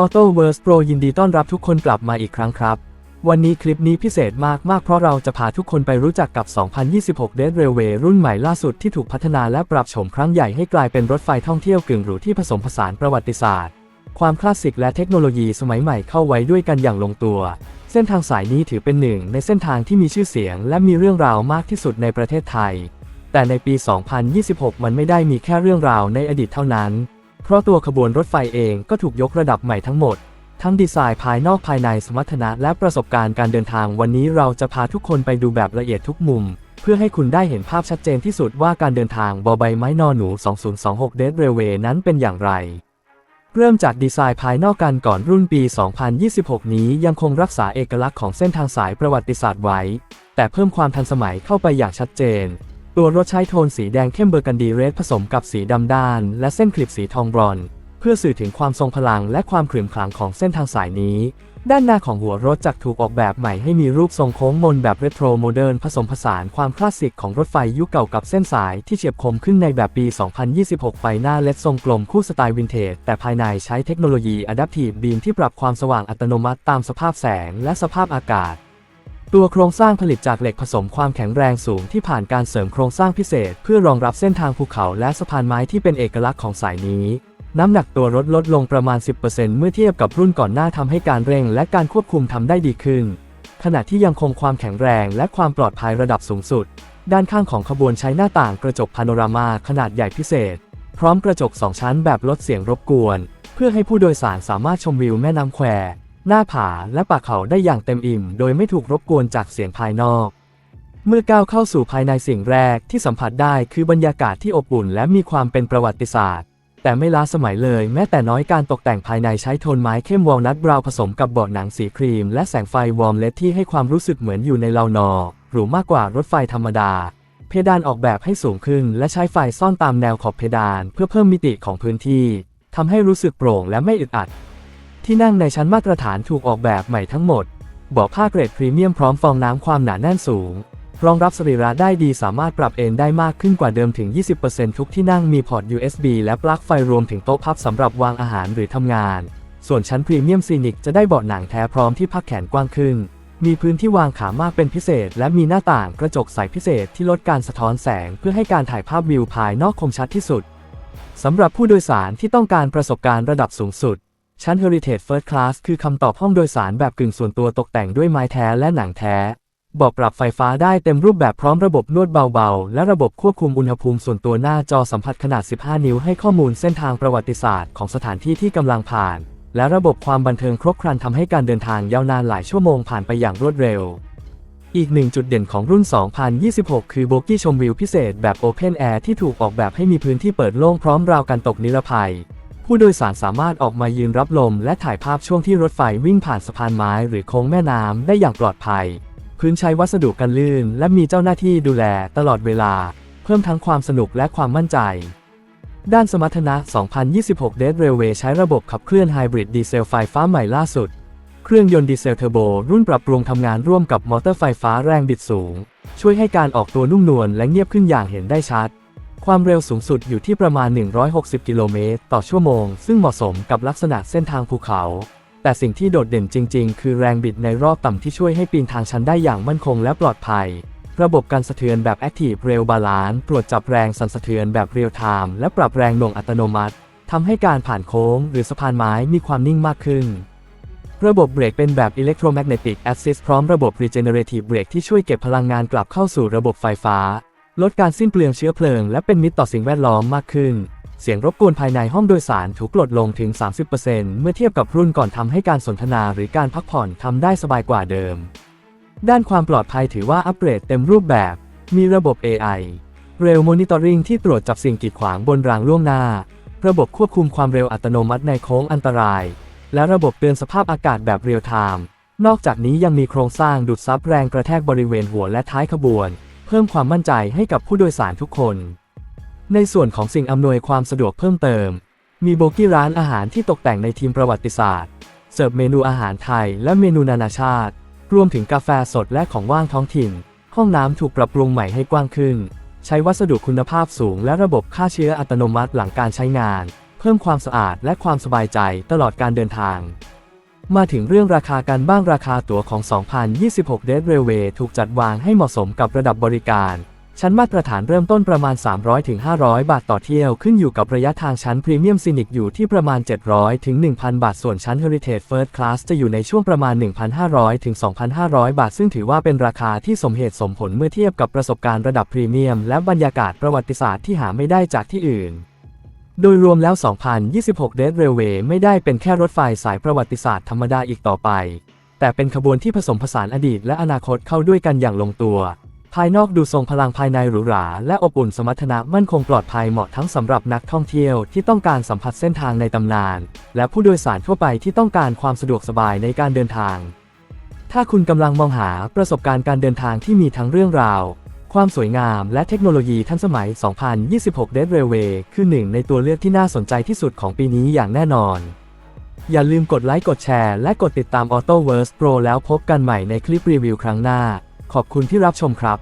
AutoVerse Pro ยินดีต้อนรับทุกคนกลับมาอีกครั้งครับ วันนี้คลิปนี้พิเศษมากมากๆ เพราะเราจะพาทุกคนไปรู้จักกับ 2026 Dead Railway รุ่นใหม่ล่าสุดที่ถูกพัฒนาและปรับโฉมครั้งใหญ่ให้กลายเป็นรถไฟท่องเที่ยวกึ่งหรูที่ผสมผสานประวัติศาสตร์ ความคลาสสิกและเทคโนโลยีสมัยใหม่เข้าไว้ด้วยกันอย่างลงตัว เส้นทางสายนี้ถือเป็นหนึ่งในเส้นทางที่มีชื่อเสียง และมีเรื่องราวมากที่สุดในประเทศไทย แต่ในปี 2026 มันไม่ได้มีแค่เรื่องราวในอดีตเท่านั้น เพราะตัวขบวนรถไฟเองก็ถูกยกระดับใหม่ทั้งหมด ทั้งดีไซน์ภายนอกภายในสมรรถนะและประสบการณ์การเดินทางวันนี้เราจะพาทุกคนไปดูแบบละเอียดทุกมุม เพื่อให้คุณได้เห็นภาพชัดเจนที่สุดว่าการเดินทางบอใบไม้นอหนู 2026 Dead Railway นั้นเป็นอย่างไรเริ่มจากดีไซน์ภายนอกกันก่อนรุ่นปี 2026 นี้ยังคงรักษาเอกลักษณ์ของเส้นทางสายประวัติศาสตร์ไว้ แต่เพิ่มความทันสมัยเข้าไปอย่างชัดเจน ตัวรถใช้โทนสีแดงเข้มเบอร์กันดีเรดผสมกับสีดำด้าน และเส้นคลิปสีทองบรอน เพื่อสื่อถึงความทรงพลังและความขรึมขลังของเส้นทางสายนี้ ด้านหน้าของหัวรถจักรถูกออกแบบใหม่ให้มีรูปทรงโค้งมนแบบเรโทรโมเดิร์นผสมผสานความคลาสสิกของรถไฟยุคเก่ากับเส้นสายที่เฉียบคมขึ้นในแบบปี 2026 ไฟหน้าเลดทรงกลมคู่สไตล์วินเทจ แต่ภายในใช้เทคโนโลยี Adaptive Beam ที่ปรับความสว่างอัตโนมัติตามสภาพแสงและสภาพอากาศ ตัวโครงสร้างผลิตจากเหล็กผสมความแข็งแรงสูงที่ผ่านการเสริมโครงสร้างพิเศษ เพื่อรองรับเส้นทางภูเขาและสะพานไม้ที่เป็นเอกลักษณ์ของสายนี้ น้ำหนักตัวรถลดลงประมาณ 10%เมื่อเทียบกับรุ่นก่อนหน้าทำให้การเร่งและการควบคุมทำได้ดีขึ้น ขณะที่ยังคงความแข็งแรงและความปลอดภัยระดับสูงสุด ด้านข้างของขบวนใช้หน้าต่างกระจกพาโนรามาขนาดใหญ่พิเศษ พร้อมกระจก2ชั้นแบบลดเสียงรบกวน เพื่อให้ผู้โดยสารสามารถชมวิวแม่น้ำแคว หน้าผาและป่าเขาได้อย่างเต็มอิ่ม โดยไม่ถูกรบกวนจากเสียงภายนอก เมื่อก้าวเข้าสู่ภายในสิ่งแรกที่สัมผัสได้คือบรรยากาศที่อบอุ่นและมีความเป็นประวัติศาสตร์ แต่ไม่ล้าสมัยเลยแม้แต่น้อยการตกแต่งภายในใช้โทนไม้เข้มวอลนัทบราวน์ผสมกับเบาะหนังสีครีม และแสงไฟวอร์มเลดที่ให้ความรู้สึกเหมือนอยู่ในเลานอหรูมากกว่ารถไฟธรรมดา เพดานออกแบบให้สูงขึ้น และใช้ไฟซ่อนตามแนวขอบเพดาน เพื่อเพิ่มมิติของพื้นที่ทำให้รู้สึกโปร่งและไม่อึดอัด ที่นั่งในชั้นมาตรฐานถูกออกแบบใหม่ทั้งหมดเบาะผ้าเกรดพรีเมียมพร้อมฟองน้ำความหนาแน่นสูง รองรับสรีระได้ดีสามารถปรับเอนได้มากขึ้นกว่าเดิมถึง 20%ทุกที่นั่งมีพอร์ต USB และปลั๊กไฟรวมถึงโต๊ะพับสำหรับวางอาหารหรือทำงาน ส่วนชั้นพรีเมียมซีนิกจะได้เบาะหนังแท้พร้อมที่พักแขนกว้างขึ้น มีพื้นที่วางขามากเป็นพิเศษ และมีหน้าต่างกระจกใสพิเศษที่ลดการสะท้อนแสง เพื่อให้การถ่ายภาพวิวภายนอกคมชัดที่สุดสำหรับผู้โดยสารที่ต้องการประสบการณ์ระดับสูงสุด ชั้น Heritage First Class คือคำตอบห้องโดยสารแบบกึ่งส่วนตัวตกแต่งด้วยไม้แท้และหนังแท้บอกปรับไฟฟ้าได้เต็มรูปแบบพร้อมระบบนวดเบาๆ และระบบควบคุมอุณหภูมิส่วนตัวหน้าจอสัมผัสขนาด 15 นิ้วให้ข้อมูลเส้นทางประวัติศาสตร์ของสถานที่ที่กำลังผ่าน และระบบความบันเทิงครบครันทำให้การเดินทางยาวนานหลายชั่วโมงผ่านไปอย่างรวดเร็ว อีกหนึ่งจุดเด่นของรุ่น 2026 คือโบกี้ชมวิวพิเศษแบบ Open Air ที่ถูกออกแบบให้มีพื้นที่เปิดโล่งพร้อมราวกันตกนิรภัย ผู้โดยสารสามารถออกมายืนรับลม และถ่ายภาพช่วงที่รถไฟวิ่งผ่านสะพานไม้หรือโค้งแม่น้ำได้อย่างปลอดภัย พื้นใช้วัสดุกันลื่น และมีเจ้าหน้าที่ดูแลตลอดเวลา เพิ่มทั้งความสนุกและความมั่นใจ ด้านสมรรถนะ 2026 Dead Railway ใช้ระบบขับเคลื่อนไฮบริดดีเซลไฟฟ้าใหม่ล่าสุด เครื่องยนต์ดีเซลเทอร์โบรุ่นปรับปรุงทำงานร่วมกับมอเตอร์ไฟฟ้าแรงบิดสูง ช่วยให้การออกตัวนุ่มนวลและเงียบขึ้นอย่างเห็นได้ชัด ความเร็วสูงสุดอยู่ที่ประมาณ 160 กิโลเมตรต่อชั่วโมง ซึ่งเหมาะสมกับลักษณะเส้นทางภูเขา แต่สิ่งที่โดดเด่นจริง ๆ คือแรงบิดในรอบต่ำที่ช่วยให้ปีนทางชันได้อย่างมั่นคงและปลอดภัย ระบบการสะเทือนแบบ Active Rail Balance ตรวจจับแรงสั่นสะเทือนแบบ Real Time และปรับแรงหน่วงอัตโนมัติทำให้การผ่านโค้งหรือสะพานไม้มีความนิ่งมากขึ้น ระบบเบรกเป็นแบบ Electromagnetic Assist พร้อมระบบ Regenerative Brake ที่ช่วยเก็บพลังงานกลับเข้าสู่ระบบไฟฟ้า ลดการสิ้นเปลืองเชื้อเพลิง และเป็นมิตรต่อสิ่งแวดล้อมมากขึ้น เสียงรบกวนภายในห้องโดยสารถูกลดลงถึง 30%เมื่อเทียบกับรุ่นก่อนทำให้การสนทนาหรือการพักผ่อนทำได้สบายกว่าเดิม ด้านความปลอดภัยถือว่าอัปเกรดเต็มรูปแบบ มีระบบ AI Rail Monitoring ที่ตรวจจับสิ่งกีดขวางบนรางล่วงหน้า ระบบควบคุมความเร็วอัตโนมัติในโค้งอันตราย และระบบเตือนสภาพอากาศแบบเรียลไทม์นอกจากนี้ยังมีโครงสร้างดูดซับแรงกระแทกบริเวณหัวและท้ายขบวน เพิ่มความมั่นใจให้กับผู้โดยสารทุกคน ในส่วนของสิ่งอำนวยความสะดวกเพิ่มเติม มีโบกี้ร้านอาหารที่ตกแต่งในทีมประวัติศาสตร์ เสิร์ฟเมนูอาหารไทยและเมนูนานาชาติ รวมถึงกาแฟสดและของว่างท้องถิ่น ห้องน้ำถูกปรับปรุงใหม่ให้กว้างขึ้น ใช้วัสดุคุณภาพสูง และระบบฆ่าเชื้ออัตโนมัติหลังการใช้งาน เพิ่มความสะอาดและความสบายใจตลอดการเดินทาง มาถึงเรื่องราคากันบ้างราคาตั๋วของ 2026 Dead Railway ถูกจัดวางให้เหมาะสมกับระดับบริการ ชั้นมาตรฐานเริ่มต้นประมาณ 300-500 บาทต่อเที่ยวขึ้นอยู่กับระยะทางชั้นพรีเมียมซีนิกอยู่ที่ประมาณ 700-1,000 บาท ส่วนชั้น Heritage First Class จะอยู่ในช่วงประมาณ 1,500-2,500 บาท ซึ่งถือว่าเป็นราคาที่สมเหตุสมผลเมื่อเทียบกับประสบการณ์ระดับพรีเมียมและบรรยากาศประวัติศาสตร์ที่หาไม่ได้จากที่อื่น โดยรวมแล้ว 2026 Dead Railway ไม่ได้เป็นแค่รถไฟสายประวัติศาสตร์ธรรมดาอีกต่อไป แต่เป็นขบวนที่ผสมผสานอดีตและอนาคตเข้าด้วยกันอย่างลงตัว ภายนอกดูทรงพลังภายในหรูหรา และอบอุ่นสมรรถนะมั่นคงปลอดภัยเหมาะทั้งสำหรับนักท่องเที่ยวที่ต้องการสัมผัสเส้นทางในตำนาน และผู้โดยสารทั่วไปที่ต้องการความสะดวกสบายในการเดินทาง ถ้าคุณกำลังมองหาประสบการณ์การเดินทางที่มีทั้งเรื่องราว ความสวยงามและเทคโนโลยีทันสมัย 2026 Dead Railway คือหนึ่งในตัวเลือกที่น่าสนใจที่สุดของปีนี้อย่างแน่นอน อย่าลืมกดไลค์ กดแชร์ และกดติดตาม AutoVerse Pro แล้วพบกันใหม่ในคลิปรีวิวครั้งหน้า ขอบคุณที่รับชมครับ